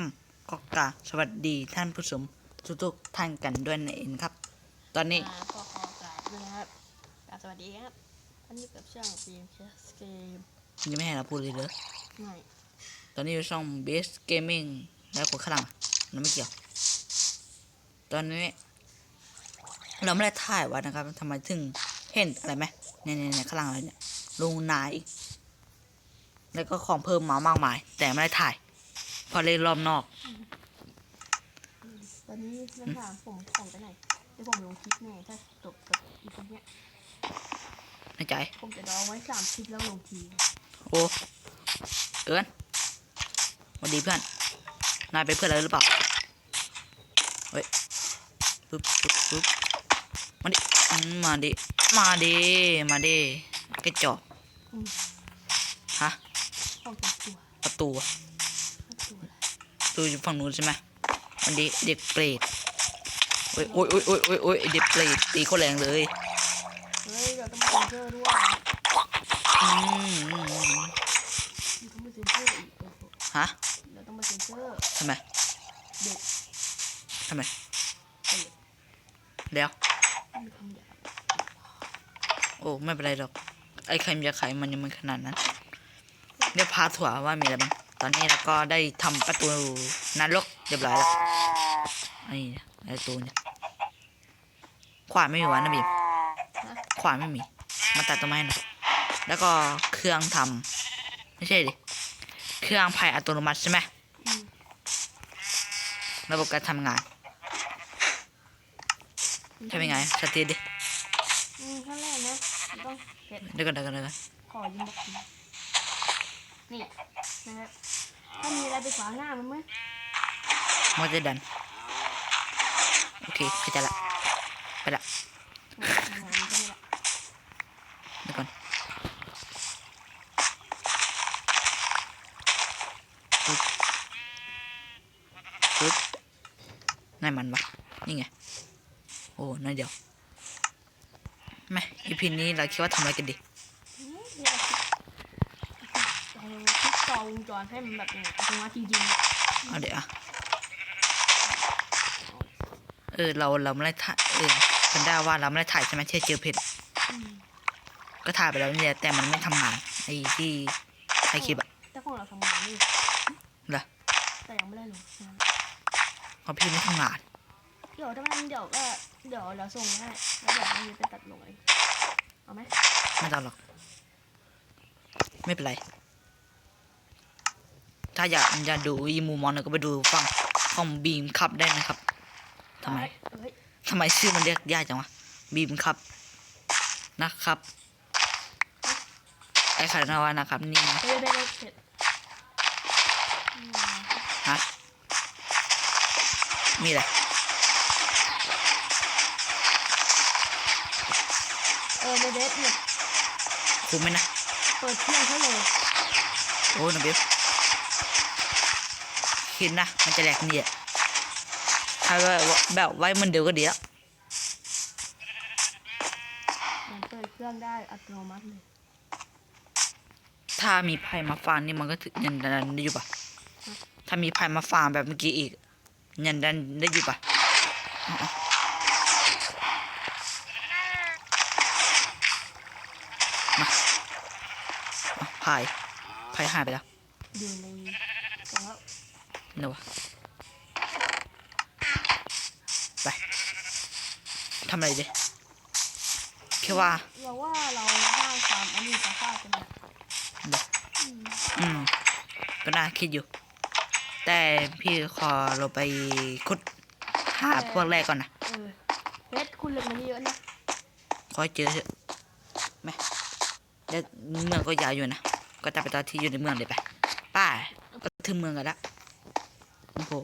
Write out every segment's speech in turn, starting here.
มก็กราบสวัสดีท่านผู้ชมทุกๆท่านกันด้วยนั่นเองครับ ตอนนี้อ่าก็ขอกราบด้วยนะครับกราบสวัสดีครับวันนี้กับช่องฟิล์มแคสเกมยังไม่ให้เราพูดเลยเลยหน่อยตอนนี้อยู่ช่อง Base Gaming แล้วกดข้างหลังอะมันไม่เกี่ยว ตอนนี้ เราไม่ได้ถ่ายไว้นะครับทำไมถึงเห็นอะไรไหมเนี่ยเนี่ยเนี่ยข้างหลังอะไรเนี่ยลงนาย แล้วก็ของเพิ่มมามากมาย แต่ไม่ได้ถ่ายเพอเล่นรอบนอก ตอนนี้นักถามผมของไปไหนเดี๋ยวผมลงคลิปแน่ถ้าจบกับอีพีเนี้ยในใจ ผมจะดองไว้สามคลิปแล้วลงทีโอ้เอิญสวัสดีเพื่อน นายเป็นเพื่อนอะไรหรือเปล่า เฮ้ย ปึ๊บปึ๊บปึ๊บมาดิอืมมาดิ มาดิ มาดิกระจอกอืมฮะ ของเป็นตัวประตูอะ ตัวอะไร ประ ตูอยู่ฝั่งนู้นใช่ไหมมันดิเด็กเปรตโอ้ยโอ้ยโอ้ยโอ้ยโอ้ยโอ้ยไอ้เด็กเปรตตีโคตรแรงเลยเฮ้ยเดี๋ยวต้องมาเซนเซอร์ด้วยอืมอืมอืมเดี๋ยวต้องมาเซนเซอร์อีกโอ้โหฮะเดี๋ยวต้องมาเซนเซอร์ทำไมเด็กทำไมเตะแล้วไม่มีคำหยาบโอ้ไม่เป็นไรหรอกไอ้ใครมันจะขายมันยังมันขนาดนั้นเดี๋ยวพาถั่วว่ามีอะไรบ้าง ตอนนี้เราก็ได้ทำประตูนรกเรียบร้อยแล้วไอ้เนี่ยไอ้ประตูเนี่ยขวานไม่มีวะนะบีมนะขวานไม่มี มาตัดต้นไม้หน่อยแล้วก็เครื่องทำไม่ใช่ดิเครื่องไผ่อัตโนมัติใช่ไหมอืมระบบการทำงานทำยังไงสติดิอืมขั้นแรกนะต้องเก็บเดี๋ยวก่อนเดี๋ยวก่อนเดี๋ยวก่อนขอยืมบอกทีนี่ นะครับถ้ามีอะไรไปขวางหน้ามันไหมมันจะดัน โอเคเข้าใจละ ไปละเดี๋ยวก่อนปึ๊บปึ๊บนายมันวะนี่ไง โอ้นั่นเดียวแม่อีพีนี้เราคิดว่าทำอะไรกันดี อืมเดี๋ยวเอาคลิป ต่อวงจรให้มันแบบเนี่ยอัตโนมัติจริงๆอะเอาเดี๋ยวอะเออ เราเราไม่ได้ถ่ายเออคันได้ว่าเราไม่ได้ถ่ายใช่ไหมที่เจอเพชรอืมก็ถ่ายไปแล้วเนี่ยแต่มันไม่ทำงานไอ้ที่ถ่ายคลิปอะแต่ของเราทำงานนี่เหรอแต่ยังไม่ได้ลงนะเพราะพี่ไม่ทำงาน เดี๋ยวถ้ามันเดี๋ยวก็เดี๋ยวเราส่งให้แล้วเดี๋ยวมันไปตัดลงเองเอาไหมไม่ต้องหรอก ไม่เป็นไร ถ้าอยากอยากดูอีมูมอนก็ไปดูฟังของบีมคับได้นะครับทำไมเอ้ยทำไมชื่อมันเรียกยากจังวะบีมครับนะครับ ไอ้ขันนวานะครับนี่เอ้ยได้ได้เสร็จอืมฮะมีอะไรเออในเดทเนี่ยคุ้มไหมนะ เปิดเครื่องเขาเลยโอ้น้องเบฟ คิดนะ มันจะแหลกเนี่ยถ้าแบบแบบไว้มันเดียวก็ดีแล้วมันเปิดเครื่องได้อัตโนมัติเลย ถ้าถ้ามีไพ่มาฟังนี่มันก็ถึงยันดันได้อยู่ปะถ้ามีไพ่มาฟังแบบเมื่อกี้อีก ยันดันได้อยู่ปะอ๋ออ๋อมาอ๋อไพ่ไพ่หายไปแล้วอยู่ในกล่องแล้ว เดี๋ยวะไปทำอะไรดิแค่ว่าเราว่าเราสร้างความอันนี้สภาพกันนะอืมอืมก็น่าคิดอยู่ แต่พี่ขอเราไปขุดหาพวกแรกก่อนนะเพชรคุณเหลือมันเยอะนะขอเจอเถอะแม่เดี๋ยวเมืองก็ยาวอยู่นะ ก็จะไปตอนที่อยู่ในเมืองเลยไปไป้าก็ถึงเมืองกันและ โอ้โห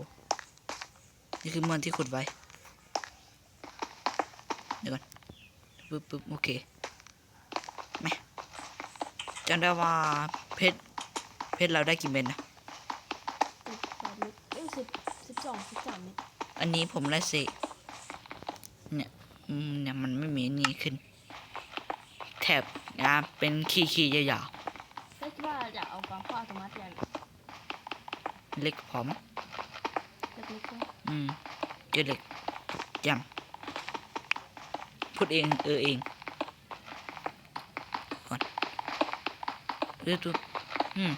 นี่คือเมืองที่ขุดไว้ เดี๋ยวก่อนปึ๊บปึ๊บโอเคแม่จำได้ว่าเพชรเพชรเราได้กี่เม็ดนะสิบแปดเม็ดเอ้ยสิบสิบสองสิบสามเม็ดอันนี้ผมได้สิเนี่ยอืมเนี่ยมันไม่มีนี่ขึ้น แถบนะเป็นขีดขีดๆยาวก็คิดว่าจะเอาความฟ้าอัตโนมัติอย่างๆเล็กพร้อมงเล็กๆก็ อืมเจอเหล็กจำพูดเองเออเองก่อนเรื่อยตัวอืม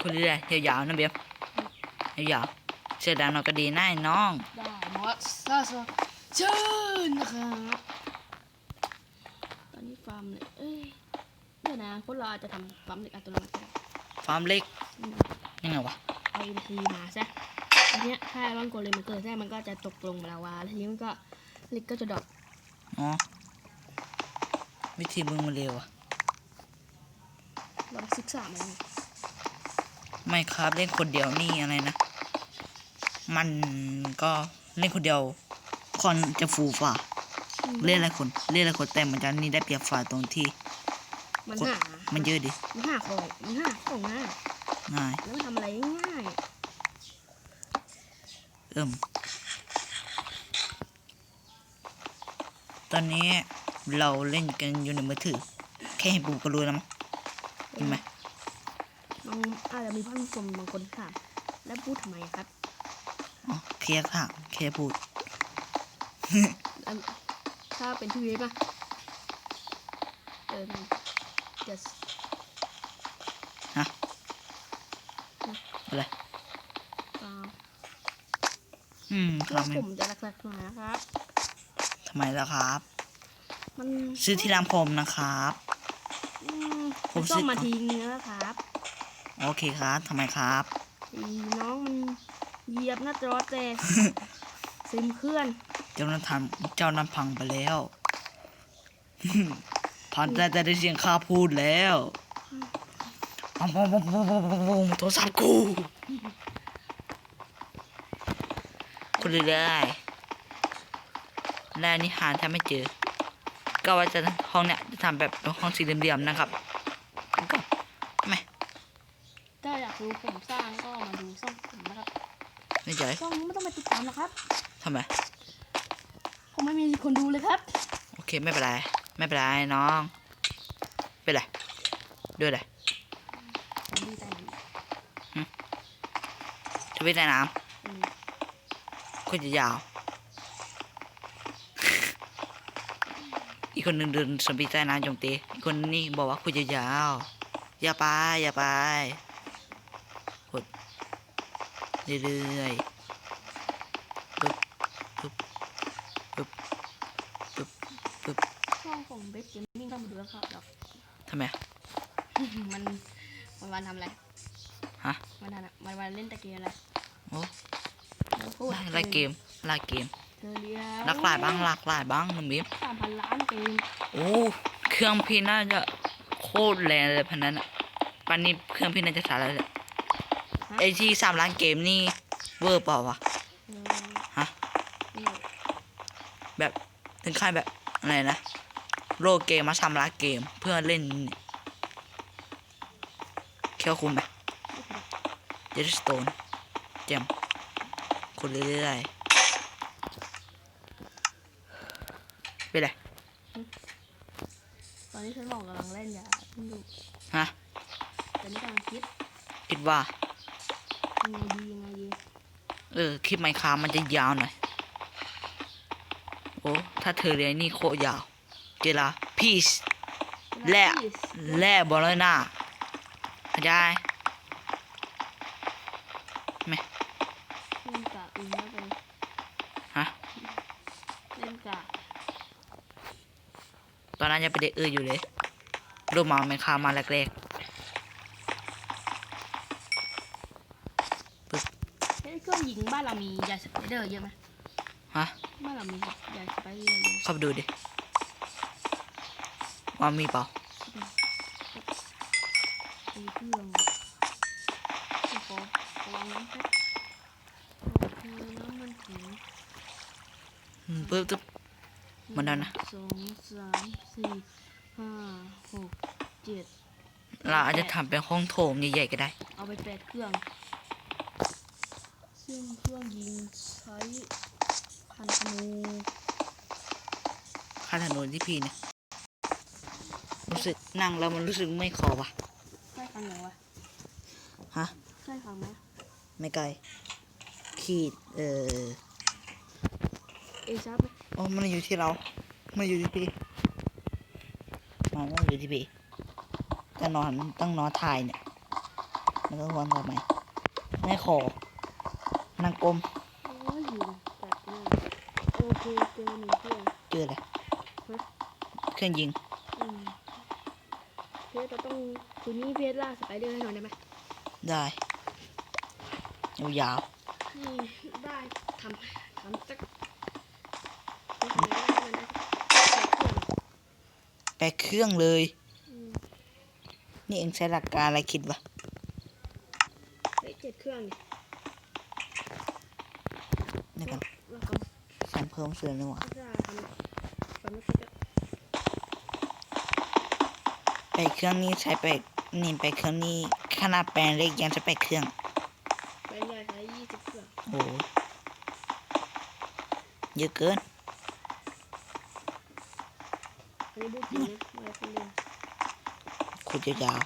คนเรื่อยๆยาวๆนะเบียมยาวๆเสื้อดำเราก็ดีน่ายน้องได้หมอซาซาเชิญนะครับตอนนี้ฟาร์มเลยเอ้ยเดี๋ยวนะพวกเราอาจจะทำฟาร์มเหล็กอัตโนมัติก็ได้ฟาร์มเล็กอืมยังไงวะเอาอินทรีมาซะ อันเนี้ยถ้าร่อนโกเลมมันเกิดแท้มันก็จะตกลงมาลาวาแล้วทีนี้มันก็เหล็กก็จะดรอปอ๋อวิธีมึงมันเร็วอะเราศึกษามาแล้วไม่ครับเล่นคนเดียวนี่อะไรนะ มันก็เล่นคนเดียวคนจะฟูฝ่าเล่นอะไรคนเล่นอะไรคนแต่มันจะนี่ได้เปรียบฝ่าตรงที่ มันคนหามันเยอะดิมันหาของมันหาของง่ายง่ายแล้วมันทำอะไรง่าย เอิ่มตอนนี้เราเล่นกันอยู่ในมือถือ แค่เห็นปุ่มก็รู้แล้วมั้งเห็นไหมบางอาจจะมีผู้ชมบางคนถามแล้วพูดทำไมอะครับอ๋อเคลียร์ค่ะแค่พูดอันถ้าเป็นพี่เวฟอะเออจะฮะ อะไร เปล่า อืมคแล้รัวบไม่ผมจะหลักๆหน่อยนะครับ ทำไมล่ะครับ มันซื้อที่ร้านผมนะครับ อืมผมต้อซื้งอมาทิ้งเนื้อครับโอเคครับทำไมครับ อีน้องมันเหยียบหน้าจอแต่ซิมเคลื่อนเจ้านั้นทำเจ้านั้นพังไปแล้ว พันแต่จะได้เสียงข้าพูดแล้วอ้าวโทรศัพท์กู คุณเรื่อยๆและนิหารถ้าไม่เจอ ก็ว่าจะห้องเนี้ยจะทำแบบเป็นห้องสี่เหลี่ยมๆนะครับก็ไม่ถ้าอยากรู้ผมสร้างก็มาดูช่องผมนะครับไม่ใจช่องนี้ไม่ต้องไปติดตามนะครับทำไมผมไม่มีคนดูเลยครับ โอเคไม่เป็นไรไม่เป็นไรน้องเป็นไรด้วยอะไรผมดีใจหนทวิตในน้อืมำ คุณจะยาว อีกคนหนึ่งเดินสมบีใต้น้ำโจมตีอีกคนนี่บอกว่าคุณจะยาว อย่าไป อย่าไปกดเรื่อยๆปึ๊บปึ๊บปึ๊บปึ๊บปึ๊บช่องผมเบสเกมมิ่งต้องมาดูแล้วครับดอกทำไม มันมันวันทำอะไร ฮะ มันทำมันวันเล่นตะเกียงอะไร โอ้ มันพูดลายเกมลายเกมเธอเรียหลากหลายบ้างหลากหลายบ้างน้องบิ๊มสามพันล้านเกมโอ้เครื่องพี่น่าจะโคตรแรงเลยพันนั้นอะปันนี้เครื่องพี่น่าจะสาแล้วแหละไอที่สามล้านเกมนี่เวอร์เปล่าวะเออฮะนี่แบบถึงขั้นแบบอะไรนะโลกเกมมาสามล้านเกมเพื่อเล่นเคียวคุมไหมเจสโตนเจม คนเรื่อยๆไปเลยตอนนี้ฉันบอกกำลังเล่นอย่าเพิ่งดูฮะแต่นี่กำลังคิดคิดว่ายังไงดียังไงดีเออคลิปไมค์คามันจะยาวหน่อยโอ้ถ้าเธอเรียนนี่โคตรยาวเจลาพีชแล่แล่บอลเลยนะเข้าใจไหม เล่นกะอื่นแล้วไป ฮะ เล่นกะ ตอนนั้น ยังเป็นเด็กเอออยู่เลยรูมาไมค์คามาแรกเฮ้ยเครื่องยิงบ้านเรามียาสไปเดอร์เยอะไหมๆฮะบ้านเรามียาสไปเดอร์เยอะไหมเข้าไปดูดิว่ามีเปล่าไอ้เครื่องโอ้โหระวังน้ำเพชรโอเคน้ำมันถึงอืมปึ๊บปึ๊บมันนั่นนะสองสามสี่ห้าหกเจ็ดเราอาจจะทำเป็นห้องโถงใหญ่ๆก็ได้ เอาไปแปดเครื่องซึ่งเครื่องยิงใช้พันธนูค่าถนนที่พี่เนี่ยรู้สึกนั่งแล้วมันรู้สึกไม่คอว่ะใช่คำไหนวะฮะใช่คำไหมไม่ไกลขีดเออ เอชาร์ปไหมโอ้มันอยู่ที่เรา มันอยู่ที่พี่มันไม่อยู่ที่พี่จะนอนต้องนอนถ่ายเนี่ยมันต้องวนทำไมไม่ขอนางกลมโอ้ยอยู่จัดหน้าโอเคเจอหนึ่งเครื่องเจอเลยฮะเครื่องยิงอืมเพชรเราต้องคืนนี้เพชรล่าสไปเดอร์ให้หน่อยได้ไหมได้ยาวนี่ได้ทำทำสักไม่ทำอะไรได้มันได้สักเครื่อง ๆ แปลเครื่องเลยอืมนี่เองใช้หลักการอะไรคิดวะเฮ้ยเจ็ดเครื่องนี่นี่กันแล้วก็ฉันเพิ่มเสือนี่หว่าจะทำความรู้สึกอะแปลเครื่องนี้ใช้แปลนี่แปลเครื่องนี้ขนาดแปลงเล็กยังใช้แปลเครื่องแบงค์ใหญ่ใช้ยี่สิบเครื่องโอ้โหเยอะเกิน อันนี้พูดจริงนะไม่ได้คุณเล่น ขุดยาว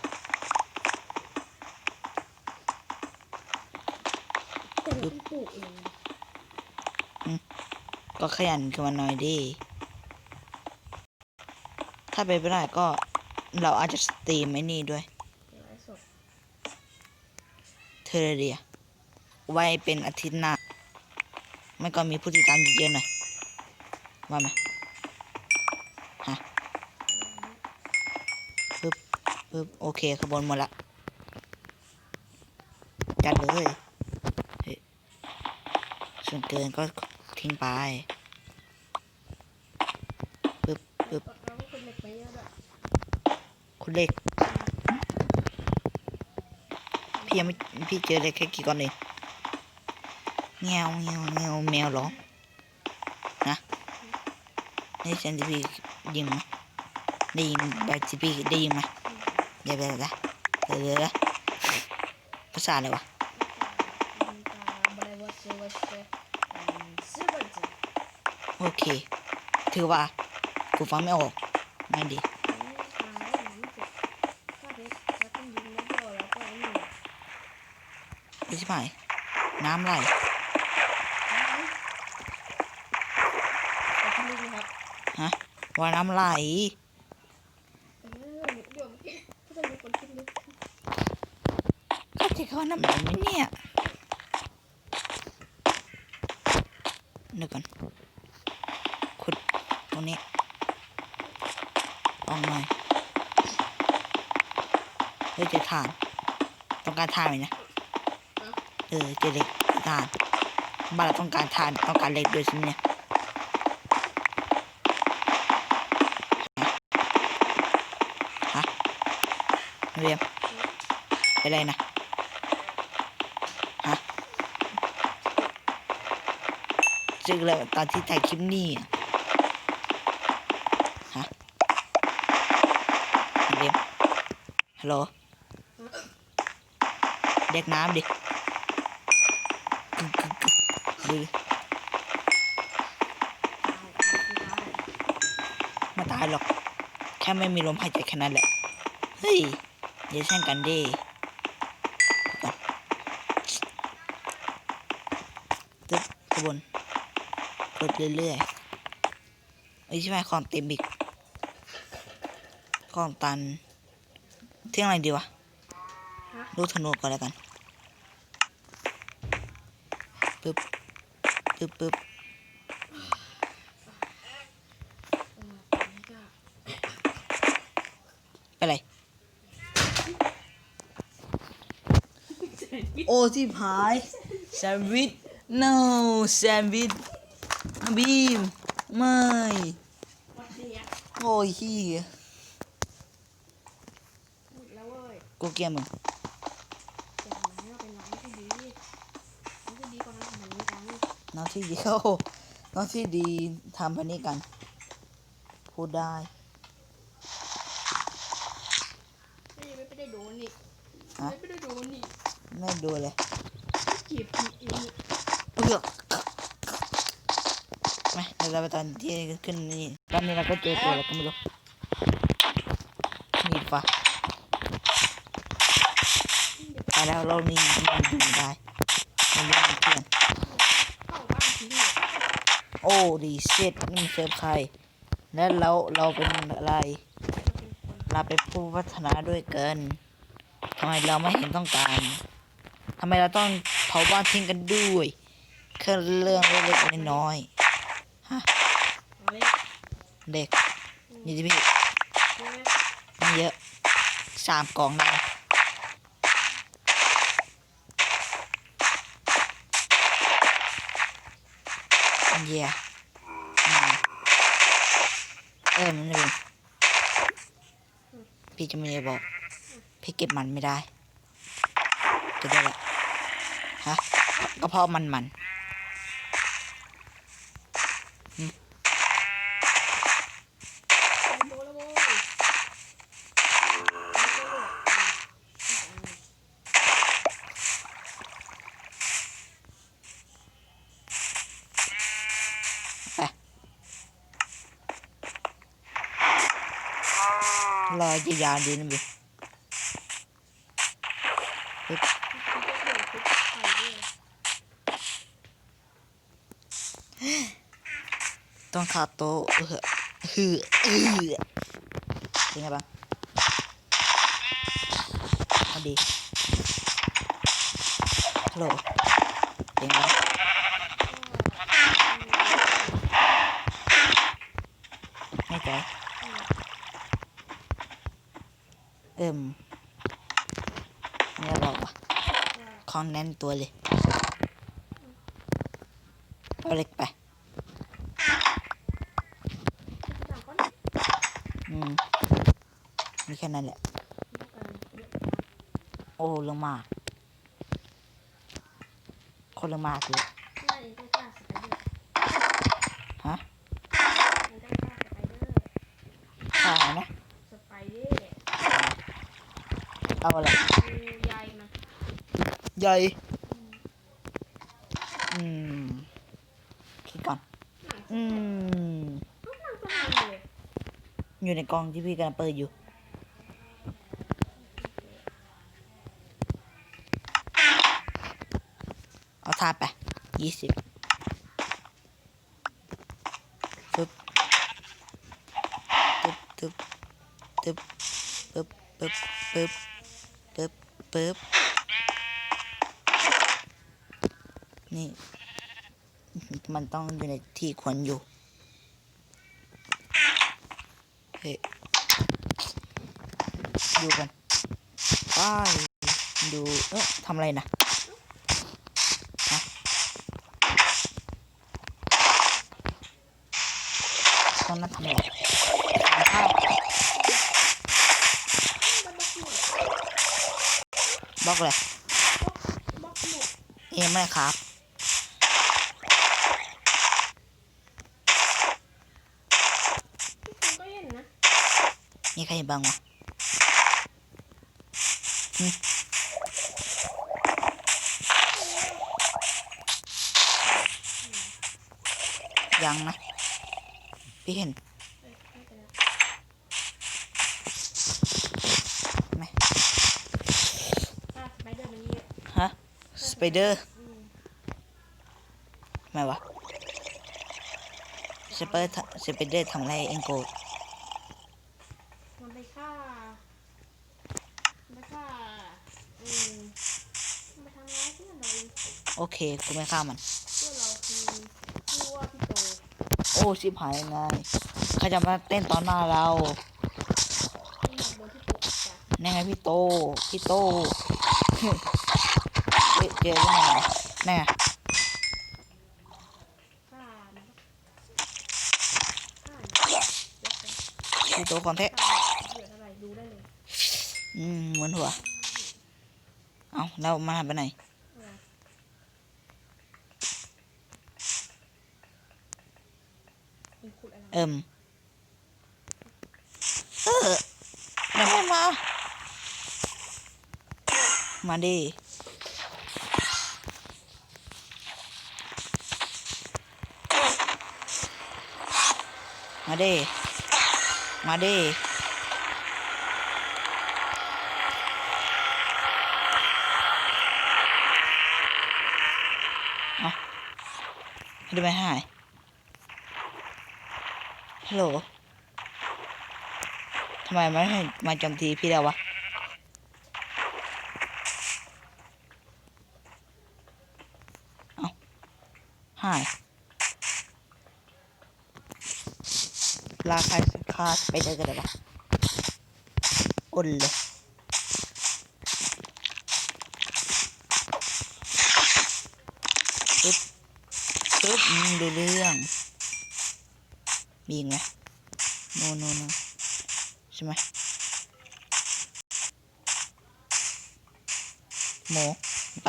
แต่เราต้องปลูกเองก็ขยันขึ้นมาหน่อยดิ ถ้าเป็นไปได้ก็เราอาจจะสตรีมไอ้นี่ด้วยเดี๋ยวไลฟ์สดเทอร์เรีย ไว้เป็นอาทิตย์หน้า ไม่ก็มีผู้ติดตามเยอะๆหน่อย ว่าไหม ปึ๊บโอเคขบวนหมดละ จัดเลยส่วนเกินก็ทิ้งไปปึ๊บปึ๊บคุณเล็ก พี่ยังไม่พี่เจอเลยแค่กี่ก้อนเองเงี้ยวเงี้ยวเงี้ยวแมวหรอนะนี่เซนติพียิงไหมได้ยินแบบสิพีได้ยินไหม เดี๋ยวเดี๋ยวเดี๋ยวเดี๋ยวภาษาอะไรวะโอเค ถือว่ากูฟังไม่ออกไม่ดีได้หนังเสร็จก็เพชรแล้วต้องยิงแล้วก็แล้วก็ไอ้นี่ไม่ใช่ไหมน้ำไหลฮะว่าน้ำไหล เออเดี๋ยวก็จะมีคนคิดนึก ก็จะเขาน้ำไหลไหมเนี่ยเดี๋ยวก่อนขุดตรงนี้ออกหน่อยเฮ้ยเจอถ่าน ต้องการถ่านไหมนะเออเจอเหล็กถ่านบ้านเราต้องการถ่านต้องการเหล็กด้วยใช่ไหมเนี่ยฮะเรียมเป็นไรนะฮะเจอแล้วตอนที่ถ่ายคลิปนี่อะฮะเรียมฮัลโหล เรียกน้ำดิกึกกึกกึกดูม่ตายหรอก แค่ไม่มีลมหายใจแค่นั้นแหละ เฮ้ยอย่าแช่งกันดิตึ๊บขบวนกดเรื่อยๆไอ้ใช่ไหมของเต็มอีกของตันเที่ยงอะไรดีวะ ฮะลูกธนูก่อนแล้วกันปึ๊บปึ๊บปึ๊บเอออันนี้ก็เป็นไร โอ้ที่พายแซนด์วิช no แซนด์วิชบีมไม่วัดเดียโอ้ยเฮียหมดแล้วเว้ยกูเกลียดมึง แต่ทำไมเราเป็นน้องที่ดีน้องที่ดีกว่านั้นทำแบบนี้กัน น้องที่ดีโอ้โหน้องที่ดีทำพันนี้กัน พูดได้ไม่ยังไม่ได้โดนนี่ฮะไม่ได้โดนนี่ไม่ดูเลยเก็บผิดเองเลือกไม่เดี๋ยวเราไปตอนที่ขึ้นนี่ตอนนี้เราก็เจอตัวแล้วก็ไม่รู้มีฟ้าไปแล้วเรานี่มันดูได้ไม่รู้เพื่อน อ้ดีเช็ดนี่มันเซิร์ฟใคร แล้วเราเราเป็นอะไร เราเป็นผู้พัฒนาด้วยเกินทำไมเราไม่เห็นต้องการทำไมเราต้องเผาบ้านทิ้งกันด้วยแค่เรื่องเล็กๆน้อยเอาเลยๆเด็กนี่ที่พี่ใช่ไหมไม่เยอะสามกล่องได้เยี่ยอืมเออมันเลย พี่จะไม่ได้บอก พี่เก็บมันไม่ได้เก็ได้แหละฮะก็เพราะมันมัน ไปโตแล้วโว้ย รอจะ ยาวดีนะพี่ปึ๊บต้องขาดโตะเออฮือเออเป็นไงบ้างดีฮัลโหลเป็นไงบ้างไม่ใจ เอิ่มไม่บอกว่ะคองแน่นตัวเลยเอาเล็กไปอืมมีแค่นั้นแหละ โอ้เรื่องมา คนเรื่องมากเลยฮะข่าวนะ สไปเดอร์ เอาอะไรใยมันใหญ่อืมคิดก่อน อืม อยู่ในกองที่พี่กำลังเปิดอยู่ เอาทาไปยี่สิบตึ๊บตึ๊บตึ๊บปึ๊บปึ๊บปึ๊บปึ๊บปึ๊บนี่ มันอยู่ในที่ควรอยู่เฮ้ยดูกันไปดู เอ๊ะทำอะไรนะฮะตอนนั้นทำอะไรทำข้าวบล็อกเลย เอ็มไม่ครับ ทุกคนก็เห็นนะ มีใค รเห็นบ้างวะยังนะพี่เห็นไหมอะสไปเดอร์ไปเดอร์อืมทำไมวะสไปเดอร์สไปเดอร์ทำอะไรเองโกรธ มันไปฆ่ามันไปฆ่าอืมมันไปทำร้ายเพื่อนเราเอง โอเค กูไม่ฆ่ามันเพื่อนเราคือชื่อว่าพี่โตโอ้ชิบหายไงเขาจะมาเต้นตอนหน้าเราที่มาโดนพี่โตอัดจ้ะนี่ไงพี่โต พี่โตเฮ้ยเจอได้ไงวะนี่ไงฆ่ามันฆ่ามันเดี๋ยวไปพี่โตของแท้ฆ่ามันเหลือเท่าไหร่ดูได้เลยอืมเหมือนหัว เอาแล้วมันหายไปไหน อะไรมึงขุดอะไร เอิ่มเออยังไม่มา มาดิมาดิมาดิเอาให้ดูไม่หาย ฮัลโหลทำไมไม่ให้มาโจมตีพี่แล้ววะ เอาหาย ลาใครคาไปเจอกันเลยวะอุ่นเลยปึ๊บปึ๊บอืมดูเรื่อง มีอีกไหมโนโนโนใช่ไหมโมไป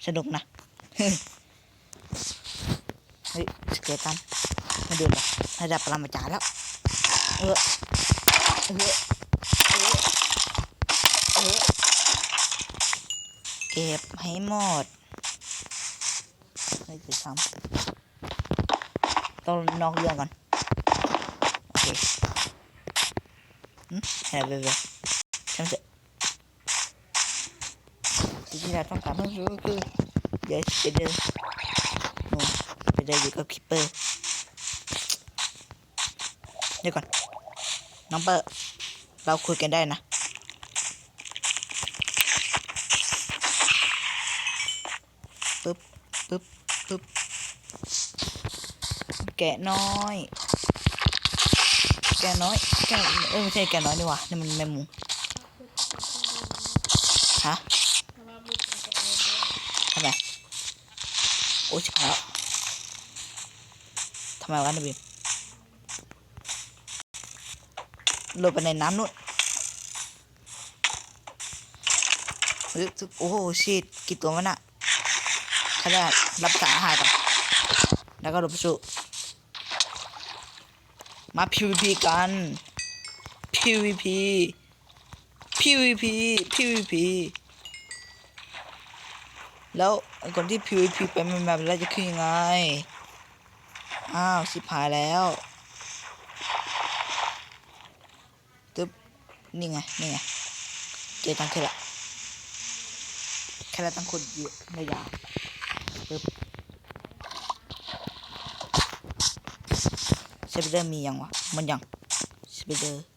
ส นุกนะเฮ้ยสเกตันมาดูละระดับปรมาจารย์แล้วเออเออเออเออเก็บให้หมดไม่จะทำต้องนอกเรื่องก่อนโอเคอืมอะไรเว้ยๆช่างเถอะสิ่ที่เราต้องการก็คือ เดี๋ยวไปเดินโน่นไปเดินอยู่กับคิปเปอร์เดี๋ยวก่อน น้องเปอร์เราคุยกันได้นะ ปึ๊บ ปึ๊บ ปึ๊บ แกะน้อย แกะน้อย แกะเออไม่ใช่แกะน้อยนี่หว่านี่มันแมงมุมฮะทำไม โอ้ชิบหายแล้วทำไมวะนายบิมลงไปในน้ำนู่นโอ้โหชิดกี่ตัวมันอะเขาจะรับสารหารก่อนแล้วก็ลงไปสู่มา PVP กัน PVP PVP PVP แล้ว ไอ้คนที่ PVP ไปมันแบบแล้วจะขึ้นยังไง อ้าวสิบหายแล้วตึ๊บนี่ไง นี่ไง เจอตังค์ขึ้นละแค่ละตั้งคนเยอะไม่ยาวตึ๊บสไปเดอร์มียังวะ มันยังสไปเดอร์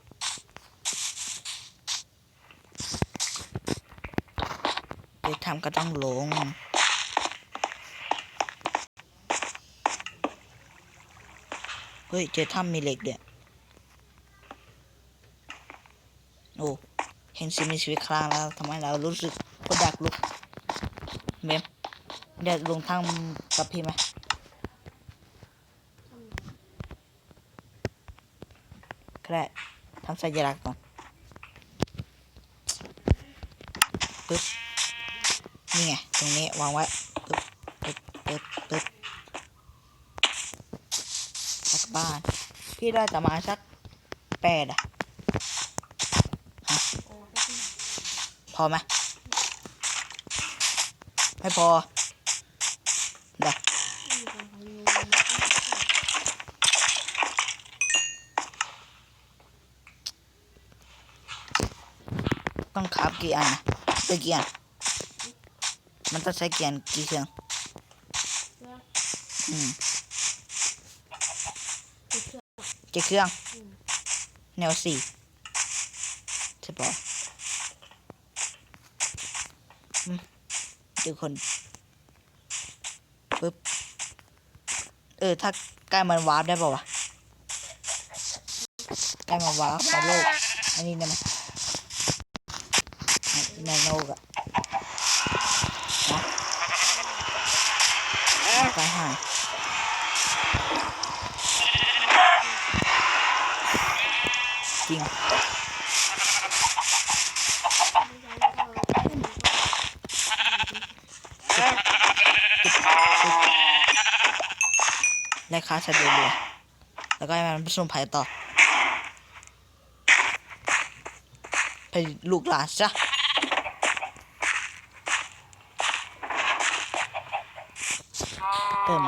ทำก็ต้องลง ฮ้ย เจอถ้ำมีเหล็กเดี่ยโอ้เห็นสิ่งมีชีวิตคลางแล้วทำให้เรารู้สึกกดดักลุกเมมเดี๋ยวลงทางกับพี่ไหมก็ได้ทำสัญลักษณ์ก่อนปึ๊บนี่ไง ตรงนี้ วางไว้ ปึ๊บ ปึ๊บ ปึ๊บ ปึ๊บ สักบ้าน พี่ได้ประมาณสักแปดอะพอไหมไม่พอได้ต้องขับกี่อันนะเจอกี่อันมันต้องใช้กี่อันกี่เครื่องอืม กี่เครื่อง แนวสี่ใช่ปะดูคนปึ๊บ เออ ถ้าใกล้มันวาร์ปได้ป่าวะใกล้มันวาร์ปในโลก อันนี้ได้ไหมในโลกอะนะไปหาย ริงและค้าชาเดเลียแล้วก็ให้มันผสมภัยต่อไปลูกหลานจ้ะเติม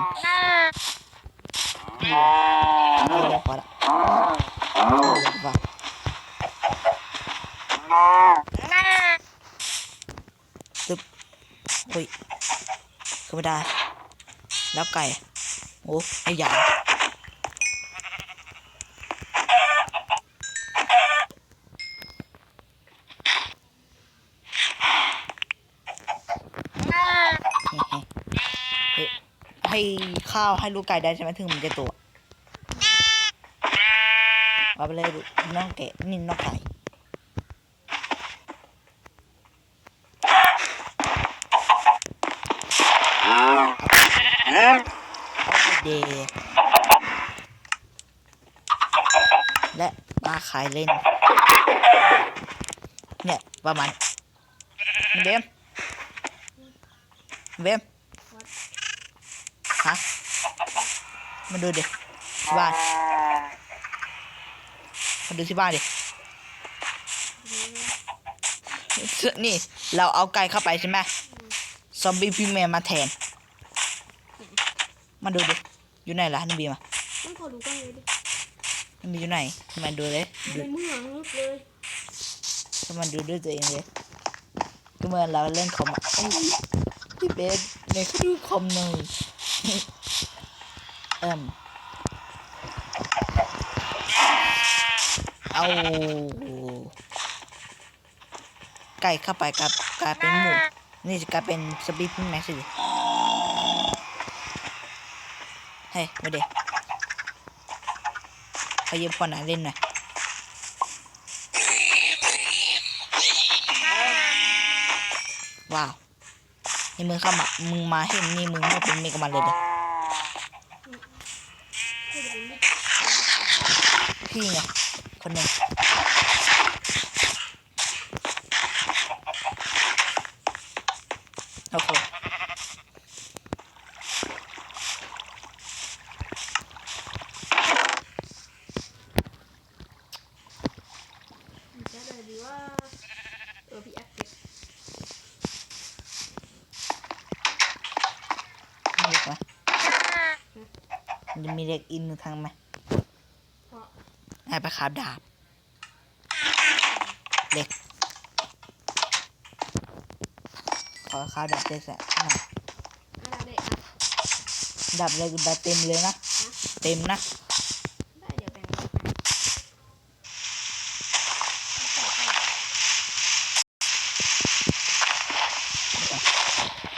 เออพอละเออดีกว่าตึ๊บอุ้ยคือ ไม่ได้ แล้วไก่ โอ้ไอ้ยาให้ข้าวให้ลูกไก่ได้ใช่ไหมถึงมันจะตัวเอาไปเลยน้องแกะนี่น้องไก่เอาไปเด็กและมายเล่น เนี่ยประมาณเบมเบมฮะมาดูดิที่บ้านมาดูที่บ้านดินี่เราเอาไก่เข้าไปใช่ไหมซอมบี้พี่แมนมาแทน มาดูดิ อยู่ไหนล่ะนี่บีมาต้องขอดูกล้องเลยดิ นี่บีอยู่ไหนมาดูเลยดูในเมืองลึกเลยก็มาดูด้วยตัวเองเลยก็เหมื่อนเราเล่นคอมอะเอ้ยพี่เบสในเขาดูคอมหน่อยเอิ่มเอาไก่เข้าไปกับกลายเป็นหมูนี่จะกลายเป็นสปีดแม็กซ์สิเฮ้ยมาเด็ก ขยับพอหนาเล่นหน่อยว้าวนี่มึงเข้ามามึงมาเห็นนี่มึงไม่เป็นเมกมันเลยเด้อพี่ไงคนหนึ่งโอเค จะได้ดีว่า เออพี่แอคเก็บ เด็กไหมมันจะมีเด็ กอินหนึ่งทางไหมเพราะให้ไปขาบดาบเด็กขอขาบดาบเด็กแสะหน่อยอะไรเด็กอะดาบเลยแบบเต็มเลยนะ เต็มนะเ